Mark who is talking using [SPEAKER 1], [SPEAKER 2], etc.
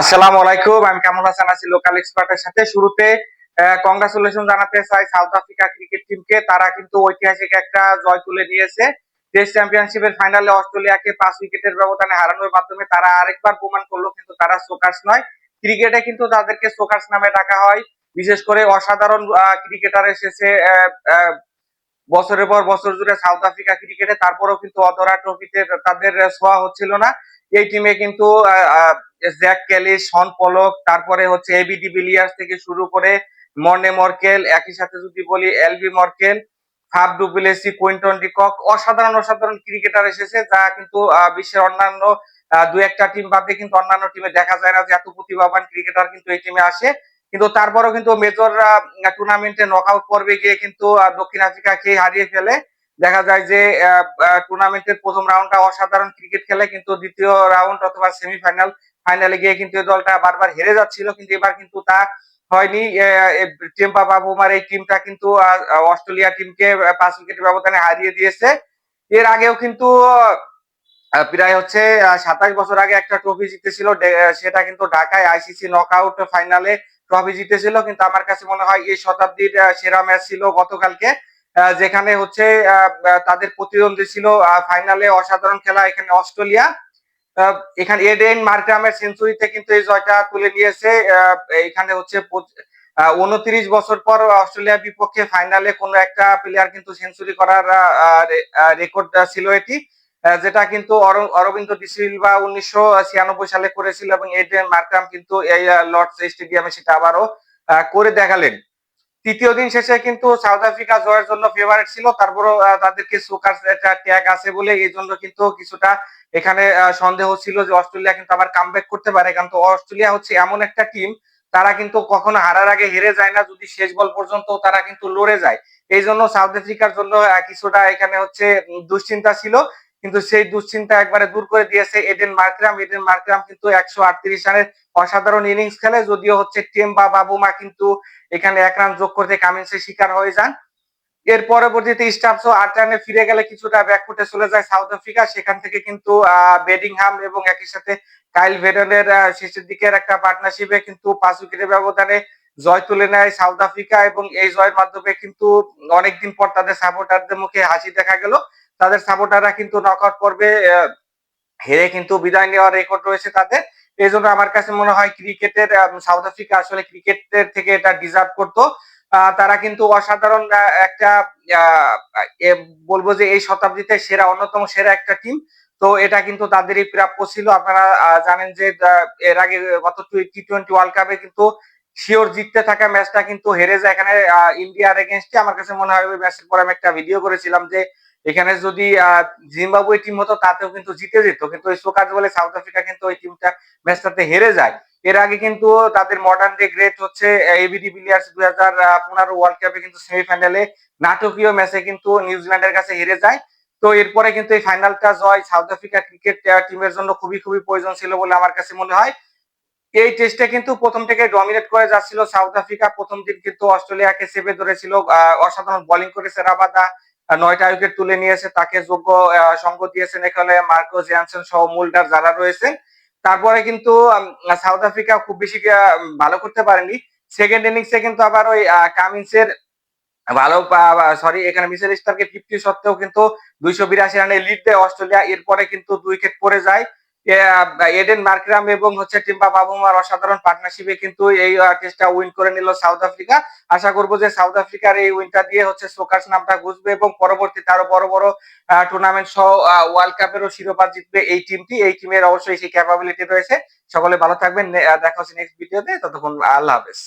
[SPEAKER 1] আসসালামু আলাইকুম, আমি কামরুল হাসান আছি লোকাল এক্সপার্টের সাথে। শুরুতে কংগ্রাচুলেশন জানাতে চাই সাউথ আফ্রিকা ক্রিকেট টিমকে তারা কিন্তু ঐতিহাসিক একটা জয় তুলে নিয়েছে। টেস্ট চ্যাম্পিয়নশিপের ফাইনালে অস্ট্রেলিয়াকে পাঁচ উইকেটের ব্যবধানে হারানোর মাধ্যমে তারা আরেকবার প্রমাণ করল, কিন্তু তারা সোকার্স নয়। ক্রিকেটে কিন্তু তাদেরকে সোকার্স নামে ডাকা হয়। বিশেষ করে অসাধারণ ক্রিকেটার এসেছে বছরের পর বছর জুড়ে সাউথ আফ্রিকা ক্রিকেটে তারপরেও কিন্তু অধরা ট্রফিতে তাদের ছোঁয়া হচ্ছিল না। এই টিমে কিন্তু জ্যাক ক্যালি শন পলক তারপরে হচ্ছে এবিডি বিলিয়ার্স থেকে শুরু করে মর্নে মর্কেল একই সাথে যদি বলি AB Morkel Faf du Plessis Quinton de Kock অসাধারণ অসাধারণ ক্রিকেটার এসেছে যা কিন্তু বিশ্বের অন্যান্য দু একটা টিম বাদে কিন্তু অন্যান্য টিমে দেখা যায় না যে এত প্রতিভাবান ক্রিকেটার কিন্তু এই টিমে আসে। কিন্তু তারপরেও কিন্তু মেজর টুর্নামেন্টে নকআউট পর্বে গিয়ে কিন্তু দক্ষিণ আফ্রিকাকে হারিয়ে ফেলে। দেখা যায় যে টুর্নামেন্টের প্রথম রাউন্ডটা অসাধারণ ক্রিকেট খেলে কিন্তু দ্বিতীয় রাউন্ড অথবা সেমিফাইনাল, ফাইনালে গিয়ে কিন্তু এই দলটা বারবার হেরে যাচ্ছিল, কিন্তু এবার কিন্তু তা হয়নি। টেম্পা বাবুমার এই টিমটা কিন্তু অস্ট্রেলিয়া টিমকে পাঁচ উইকেটের ব্যবধানে হারিয়ে দিয়েছে। এর আগেও কিন্তু প্রায় হচ্ছে সাতাশ বছর আগে একটা ট্রফি জিতেছিল সেটা কিন্তু ঢাকায় আইসিসি নকআউট ফাইনালে ট্রফি জিতেছিল, কিন্তু আমার কাছে মনে হয় এই শতাব্দীর সেরা ম্যাচ ছিল গতকালকে। যেখানে হচ্ছে তাদের প্রতিদ্বন্দ্বী ছিল ফাইনালে অসাধারণ খেলা এখানে অস্ট্রেলিয়া। এখানে এডেন মার্কামের সেঞ্চুরিতে কিন্তু এই জয়টা তুলে নিয়েছে। এখানে হচ্ছে উনত্রিশ বছর পর অস্ট্রেলিয়ার বিপক্ষে ফাইনালে কোনো একটা প্লেয়ার কিন্তু সেঞ্চুরি করার রেকর্ড ছিল এটি। যেটা কিন্তু অর- অরবিন্দ ডিসিলভা উনিশশো ছিয়ানব্বই সালে করেছিল এবং এডেন মার্কাম কিন্তু এই লর্ডস স্টেডিয়ামে সেটা আবারও করে দেখালেন। তৃতীয় দিন শেষে কিন্তু সাউথ আফ্রিকা জয়ের জন্য ফেভারিট ছিল। তারপরও তাদেরকে সুকার ট্যাগ আছে বলে এই জন্য কিন্তু কিছুটা এখানে সন্দেহ ছিল যে অস্ট্রেলিয়া কিন্তু আবার কামব্যাক করতে পারে। কারণ অস্ট্রেলিয়া হচ্ছে এমন একটা টিম তারা কিন্তু কখনো হারার আগে হেরে যায় না। যদি শেষ বল পর্যন্ত তারা কিন্তু লড়ে যায়। এই জন্য সাউথ আফ্রিকার জন্য কিছুটা এখানে হচ্ছে দুশ্চিন্তা ছিল। কিন্তু সেই দুশ্চিন্তা একবারে দূর করে দিয়েছে এডেন মার্করাম এডেন মার্করাম কিন্তু একশো আটত্রিশ রানের অসাধারণ ইনিংস খেলে, যদিও হচ্ছে টেম বা বাবুমা কিন্তু এখানে এক রান যোগ করতে কামিন্সের শিকার হয়ে যান। এর পরবর্তীতে স্টাফসও আট রানে ফিরে গেলে কিছুটা ব্যাকফুটে চলে যায় সাউথ আফ্রিকা সেখান থেকে কিন্তু বেডিংহাম এবং একই সাথে কাইল ভেডনের শেষের দিকের একটা পার্টনারশিপে কিন্তু পাঁচ উইকেটের ব্যবধানে জয় তুলে নেয় সাউথ আফ্রিকা এবং এই জয়ের মাধ্যমে কিন্তু অনেকদিন পর তাদের সাপোর্টারদের মুখে হাসি দেখা গেল। তাদের সাপোর্টাররা কিন্তু নকআউট পর্বে হেরে কিন্তু বিদায় নেওয়ার রেকর্ড রয়েছে তাদের। এই জন্য আমার কাছে মনে হয় ক্রিকেটের সাউথ আফ্রিকা আসলে ক্রিকেটের থেকে এটা ডিজার্ভ করতো। তারা কিন্তু অসাধারণ একটা বলব যে এই শতাব্দীতে সেরা, অন্যতম সেরা একটা টিম তো এটা কিন্তু তাদেরই প্রাপ্য ছিল। আপনারা জানেন যে এর আগে গত টি টোয়েন্টি ওয়ার্ল্ড কাপে কিন্তু শিওর জিততে থাকা ম্যাচটা কিন্তু হেরে যায়। এখানে ইন্ডিয়ার এগেনস্টে আমার কাছে মনে হয় ওই ম্যাচের পর আমি একটা ভিডিও করেছিলাম যে এখানে যদি জিম্বাবুয়ে টিম হতো, তাতেও কিন্তু জিতে যেত। কিন্তু ওই সোকাজ বলে সাউথ আফ্রিকা কিন্তু ওই টিমটা ম্যাচটাতে হেরে যায়। এর আগে কিন্তু তাদের মডার্ন ডে গ্রেট হচ্ছে এবিডি বিলিয়ার্স দুই হাজার পনেরো ওয়ার্ল্ড কাপে কিন্তু সেমিফাইনালে নাটকীয় ম্যাচে কিন্তু নিউজিল্যান্ডের কাছে হেরে যায়। তো এরপরে কিন্তু এই ফাইনালটা জয় সাউথ আফ্রিকা ক্রিকেট টিমের জন্য খুবই খুবই প্রয়োজন ছিল বলে আমার কাছে মনে হয়। এই টেস্টে কিন্তু প্রথম থেকে ডমিনেট করে যাচ্ছিল সাউথ আফ্রিকা। প্রথম দিন কিন্তু অস্ট্রেলিয়াকে চেপে ধরেছিল অসাধারণ বোলিং করেছে রাবাদা। নয়টা উইকেট তুলে নিয়েছে, তাকে যোগ্য সঙ্গ দিয়েছেন এখানে মার্কো জ্যানসন সহ মুল্ডার যারা রয়েছেন। তারপরে কিন্তু সাউথ আফ্রিকা খুব বেশি ভালো করতে পারেনি। সেকেন্ড ইনিংসে কিন্তু আবার ওই কামিন্সের ভালো সরি এখানে মিসেল স্টারকে ফিফটি সত্ত্বেও কিন্তু দুইশো বিরাশি রানে লিড দেয় অস্ট্রেলিয়া। এরপরে কিন্তু দুই উইকেট পড়ে যায়। এডেন মার্করাম এবং হচ্ছে টিম্পা বাবুমার অসাধারণ পার্টনারশিপে কিন্তু এই টেস্টটা উইন করে নিল সাউথ আফ্রিকা আশা করব যে সাউথ আফ্রিকার এই উইনটা দিয়ে হচ্ছে সোকার্স নামটা ঘুষবে এবং পরবর্তীতে আরও বড় বড় টুর্নামেন্ট সহ ওয়ার্ল্ড কাপেরও শিরোপা জিতবে এই টিমটি এই টিমের অবশ্যই সেই ক্যাপাবিলিটি রয়েছে। সকলে ভালো থাকবেন। দেখা হচ্ছে নেক্সট ভিডিওতে ততক্ষণ আল্লাহ হাফেজ।